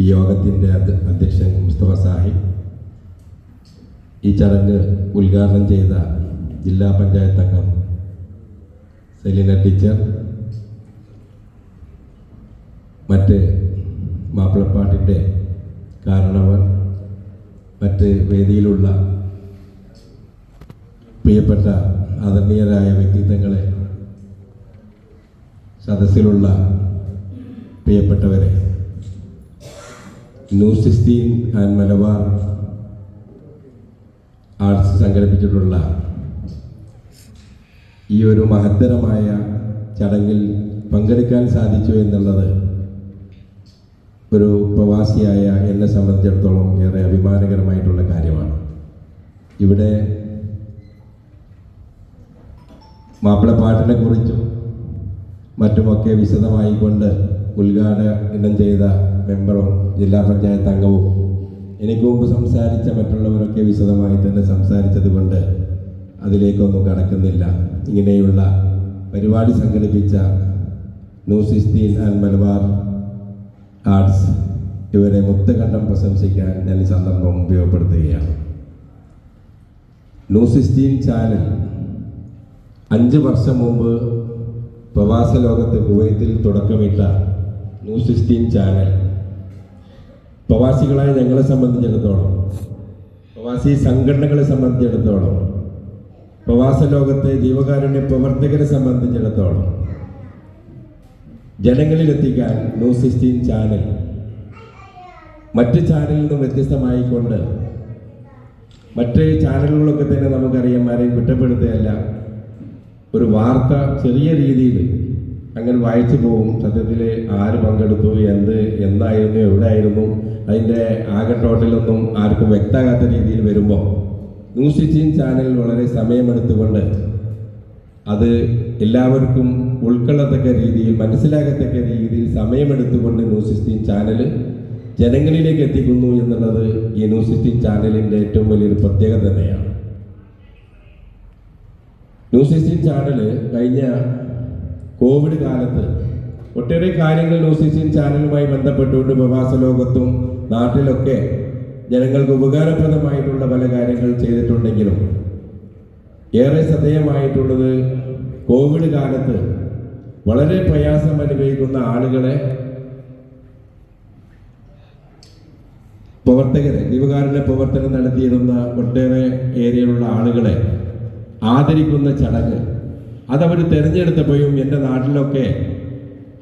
ഈ യോഗത്തിന്റെ അധ്യക്ഷൻ മുസ്തഫ സാഹിബ് ഈ ചടങ്ങ് ഉദ്ഘാടനം ചെയ്ത ജില്ലാ പഞ്ചായത്ത് അംഗം സെലീന ടീച്ചർ മറ്റ് മാപ്പിളപ്പാട്ടിന്റെ കാരണവർ മറ്റ് വേദിയിലുള്ള പ്രിയപ്പെട്ട ആദരണീയരായ വ്യക്തിത്വങ്ങളെ സദസ്സിലുള്ള പ്രിയപ്പെട്ടവരെ news sixteen and Malabar arts സംഘടിപ്പിച്ചിട്ടുള്ള ഈ ഒരു മഹത്തരമായ ചടങ്ങിൽ പങ്കെടുക്കാൻ സാധിച്ചു എന്നുള്ളത് ഒരു പ്രവാസിയായ എന്നെ സംബന്ധിച്ചിടത്തോളം ഏറെ അഭിമാനകരമായിട്ടുള്ള കാര്യമാണ്. ഇവിടെ മാപ്പിളപ്പാട്ടിനെ കുറിച്ചും മറ്റുമൊക്കെ വിശദമായി കൊണ്ട് ഉദ്ഘാടനം ചെയ്ത മെമ്പറും ജില്ലാ പഞ്ചായത്ത് അംഗവും എനിക്ക് മുമ്പ് സംസാരിച്ച മറ്റുള്ളവരൊക്കെ വിശദമായി തന്നെ സംസാരിച്ചത് കൊണ്ട് അതിലേക്കൊന്നും കടക്കുന്നില്ല. ഇങ്ങനെയുള്ള പരിപാടി സംഘടിപ്പിച്ച news sixteen and Malabar arts ഇവരെ മുത്തകണ്ഠം പ്രശംസിക്കാൻ ഞാൻ ഈ സന്ദർഭം ഉപയോഗപ്പെടുത്തുകയാണ്. ന്യൂസ് സിസ്റ്റീൻ ചാനൽ അഞ്ച് വർഷം മുമ്പ് പ്രവാസ ലോകത്ത് കുവൈത്തിൽ തുടക്കമിട്ട ന്യൂസ് സിക്സ്റ്റീൻ ചാനൽ. പ്രവാസികളായ ഞങ്ങളെ സംബന്ധിച്ചിടത്തോളം പ്രവാസി സംഘടനകളെ സംബന്ധിച്ചിടത്തോളം പ്രവാസ ലോകത്തെ ജീവകാരുണ്യ പ്രവർത്തകരെ സംബന്ധിച്ചിടത്തോളം ജനങ്ങളിലെത്തിക്കാൻ ന്യൂസ് സിക്സ്റ്റീൻ ചാനൽ മറ്റ് ചാനലിൽ നിന്നും വ്യത്യസ്തമായിക്കൊണ്ട് മറ്റ് ചാനലുകളൊക്കെ തന്നെ നമുക്കറിയാം ആരെയും കുറ്റപ്പെടുത്തുകയല്ല. ഒരു വാർത്ത ചെറിയ രീതിയിൽ അങ്ങനെ വായിച്ചു പോകും. സത്യത്തിൽ ആര് പങ്കെടുത്തു എന്ത് എന്തായിരുന്നു എവിടെയായിരുന്നു അതിന്റെ ആകെ ടോട്ടലൊന്നും ആർക്കും വ്യക്തമാകാത്ത രീതിയിൽ വരുമ്പോൾ ന്യൂസ് സിക്സ്റ്റീൻ ചാനൽ വളരെ സമയമെടുത്തുകൊണ്ട് അത് എല്ലാവർക്കും ഉൾക്കൊള്ളത്തക്ക രീതിയിൽ മനസ്സിലാകത്തക്ക രീതിയിൽ സമയമെടുത്തുകൊണ്ട് ന്യൂസ് സിക്സ്റ്റീൻ ചാനൽ ജനങ്ങളിലേക്ക് എത്തിക്കുന്നു എന്നുള്ളത് ഈ ന്യൂസ് സിക്സ്റ്റീൻ ചാനലിന്റെ ഏറ്റവും വലിയൊരു പ്രത്യേകത തന്നെയാണ്. ന്യൂസ് സിക്സ്റ്റീൻ ചാനൽ കഴിഞ്ഞ കോവിഡ് കാലത്ത് ഒട്ടേറെ കാര്യങ്ങൾ ന്യൂസ് സിക്സ്റ്റീൻ ചാനലുമായി ബന്ധപ്പെട്ടുകൊണ്ട് പ്രവാസ ലോകത്തും നാട്ടിലൊക്കെ ജനങ്ങൾക്ക് ഉപകാരപ്രദമായിട്ടുള്ള പല കാര്യങ്ങൾ ചെയ്തിട്ടുണ്ടെങ്കിലും ഏറെ ശ്രദ്ധേയമായിട്ടുള്ളത് കോവിഡ് കാലത്ത് വളരെ പ്രയാസം അനുഭവിക്കുന്ന ആളുകളെ പ്രവർത്തകരെ ജീവകാരുണ്യ പ്രവർത്തനം നടത്തിയിരുന്ന ഒട്ടേറെ ഏരിയയിലുള്ള ആളുകളെ ആദരിക്കുന്ന ചടങ്ങ്. അതവർ തിരഞ്ഞെടുത്തപ്പോഴും എന്റെ നാട്ടിലൊക്കെ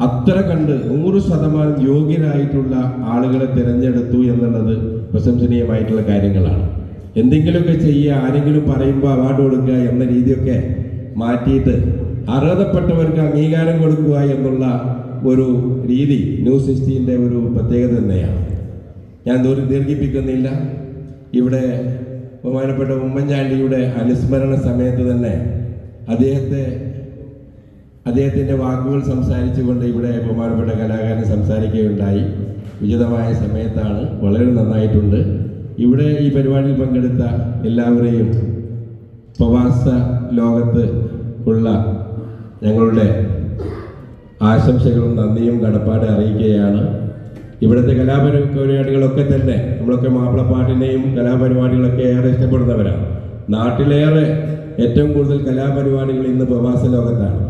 അത്ര കണ്ട് നൂറ് ശതമാനം യോഗ്യരായിട്ടുള്ള ആളുകളെ തിരഞ്ഞെടുത്തു എന്നുള്ളത് പ്രശംസനീയമായിട്ടുള്ള കാര്യങ്ങളാണ്. എന്തെങ്കിലുമൊക്കെ ചെയ്യുക ആരെങ്കിലും പറയുമ്പോൾ അവാർഡ് കൊടുക്കുക എന്ന രീതിയൊക്കെ മാറ്റിയിട്ട് അർഹതപ്പെട്ടവർക്ക് അംഗീകാരം കൊടുക്കുക എന്നുള്ള ഒരു രീതി ന്യൂസ് സിക്സ്റ്റീന്റെ ഒരു പ്രത്യേകത തന്നെയാണ്. ഞാൻ ദൂരം ദീർഘിപ്പിക്കുന്നില്ല. ഇവിടെ ബഹുമാനപ്പെട്ട ഉമ്മൻചാണ്ടിയുടെ അനുസ്മരണ സമയത്ത് തന്നെ അദ്ദേഹത്തെ അദ്ദേഹത്തിന്റെ വാക്കുകൾ സംസാരിച്ചുകൊണ്ട് ഇവിടെ ബഹുമാനപ്പെട്ട കലാകാരൻ സംസാരിക്കുകയുണ്ടായി. ഉചിതമായ സമയത്താണ്. വളരെ നന്നായിട്ടുണ്ട്. ഇവിടെ ഈ പരിപാടിയിൽ പങ്കെടുത്ത എല്ലാവരെയും പ്രവാസ ലോകത്ത് ഉള്ള ഞങ്ങളുടെ ആശംസകളും നന്ദിയും കടപ്പാട് അറിയിക്കുകയാണ്. ഇവിടുത്തെ കലാപരിപാടികളൊക്കെ തന്നെ നമ്മളൊക്കെ മാപ്പിളപ്പാട്ടിനെയും കലാപരിപാടികളൊക്കെ ഏറെ ഇഷ്ടപ്പെടുന്നവരാണ്. നാട്ടിലേറെ ഏറ്റവും കൂടുതൽ കലാപരിപാടികൾ ഇന്ന് പ്രവാസ ലോകത്താണ്.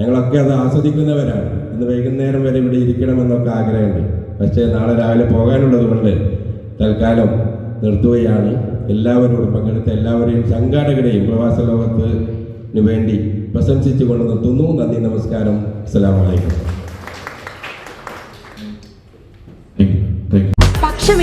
ഞങ്ങളൊക്കെ അത് ആസ്വദിക്കുന്നവരാണ്. ഇന്ന് വൈകുന്നേരം വരെ ഇവിടെ ഇരിക്കണമെന്നൊക്കെ ആഗ്രഹമുണ്ട്. പക്ഷേ നാളെ രാവിലെ പോകാനുള്ളത് കൊണ്ട് തൽക്കാലം നിർത്തുകയാണ്. എല്ലാവരോടും പങ്കെടുത്ത എല്ലാവരെയും സംഘാടകരെയും പ്രവാസ ലോകത്തിന് വേണ്ടി പ്രശംസിച്ചുകൊണ്ട് നിർത്തുന്നു. നന്ദി നമസ്കാരം. അസ്സലാമു